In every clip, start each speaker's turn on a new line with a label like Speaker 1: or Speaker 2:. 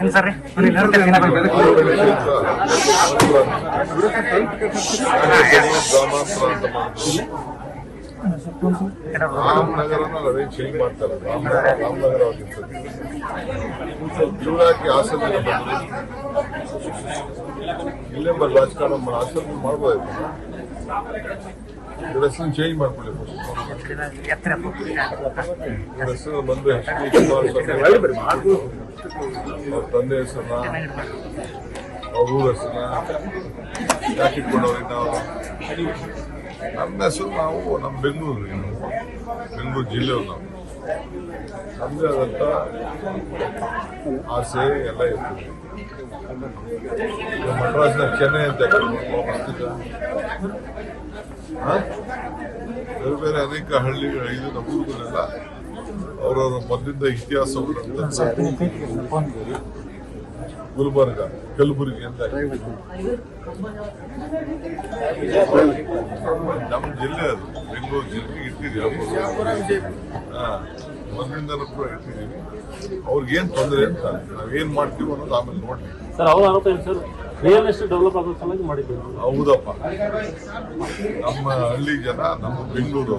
Speaker 1: ಏನು ಸರ್
Speaker 2: ರಾಮನಗರನ ಅದೇ ಚೇಂಜ್ ಮಾಡ್ತಾರೆ ರಾಮನಗರ ಆಗಿರ್ತದೆ ಇವ್ರಾಕಿ ಹಾಸನ ಇಲ್ಲೇ ಬರ್ ರಾಜಕಾರಣ ಹಾಸನ ಮಾಡ್ಬೋದು. ಇವ್ರ ಹೆಸರು ಚೇಂಜ್ ಮಾಡ್ಕೊಳ್ಳಿ ಫಸ್ಟ್ ಬಂದು ತಂದೆ ನಮ್ಮ ಹೆಸರು ನಾವು ನಮ್ಮ ಬೆಂಗಳೂರು ಬೆಂಗಳೂರು ಜಿಲ್ಲೆಯವ್ರು ನಾವು. ನಮ್ಮದೇ ಆದಂಥ ಆಸೆ ಎಲ್ಲ ಇರ್ತದೆ. ಮಡ್ರಾಸ್ನ ಚೆನ್ನೈ ಅಂತ? ಬೇರೆ ಬೇರೆ ಅನೇಕ ಹಳ್ಳಿಗಳ ಇದು ನಮ್ಮೂರುಗಳೆಲ್ಲ ಅವರವರ ಮೊದಲಿಂದ ಇತಿಹಾಸವನ್ನು ಗುಲ್ಬರ್ಗ ಕಲಬುರಗಿ ಅಂತ. ನಮ್ ನಮ್ಮ ಜಿಲ್ಲೆ ಅದು. ಬೆಂಗಳೂರು ಜಿಲ್ಲೆಗೆ ಇಟ್ಟಿದ್ದೀವಿ ಅವ್ರಿಗೆ ಏನ್ ಕೂಡ ಇಟ್ಟಿದ್ದೀವಿ. ಏನು ತೊಂದರೆ ಅಂತ ನಾವೇನ್ ಮಾಡ್ತೀವಿ ಅನ್ನೋದು ಆಮೇಲೆ ನೋಡಿ
Speaker 3: ಸರ್ ಅವ್ರ ಆರೋಪ ಏನು ಸರ್? ರಿಯಲ್ ಎಸ್ಟೇಟ್ ಡೆವಲಪ್ ಆಗೋ ಸಲುವಾಗಿ ಮಾಡಿದ್ದೀವಿ
Speaker 2: ಹೌದಪ್ಪ. ನಮ್ಮ ಹಳ್ಳಿ ಜನ ನಮ್ಮ ಬೆಂಗಳೂರು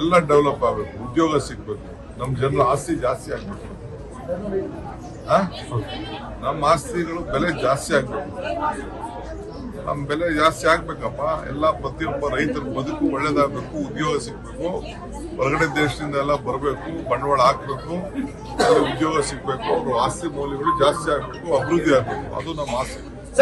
Speaker 2: ಎಲ್ಲ ಡೆವಲಪ್ ಆಗಬೇಕು. ಉದ್ಯೋಗ ಸಿಗ್ಬೇಕು. ನಮ್ಮ ಜನರ ಆಸ್ತಿ ಜಾಸ್ತಿ ಆಗ್ಬೇಕು? ನಮ್ಮ ಆಸ್ತಿಗಳು ಬೆಲೆ ಜಾಸ್ತಿ ಆಗ್ಬೇಕು. ನಮ್ಮ ಬೆಲೆ ಜಾಸ್ತಿ ಆಗ್ಬೇಕಪ್ಪ. ಎಲ್ಲ ಪ್ರತಿಯೊಬ್ಬ ರೈತರ ಬದುಕು ಒಳ್ಳೇದಾಗಬೇಕು, ಉದ್ಯೋಗ ಸಿಗ್ಬೇಕು. ಹೊರಗಡೆ ದೇಶದಿಂದ ಎಲ್ಲ ಬರಬೇಕು, ಬಂಡವಾಳ ಹಾಕ್ಬೇಕು, ಉದ್ಯೋಗ ಸಿಗ್ಬೇಕು. ಅವ್ರ ಆಸ್ತಿ ಮೌಲ್ಯಗಳು ಜಾಸ್ತಿ ಆಗ್ಬೇಕು, ಅಭಿವೃದ್ಧಿ ಆಗ್ಬೇಕು. ಅದು ನಮ್ಮ ಆಸೆ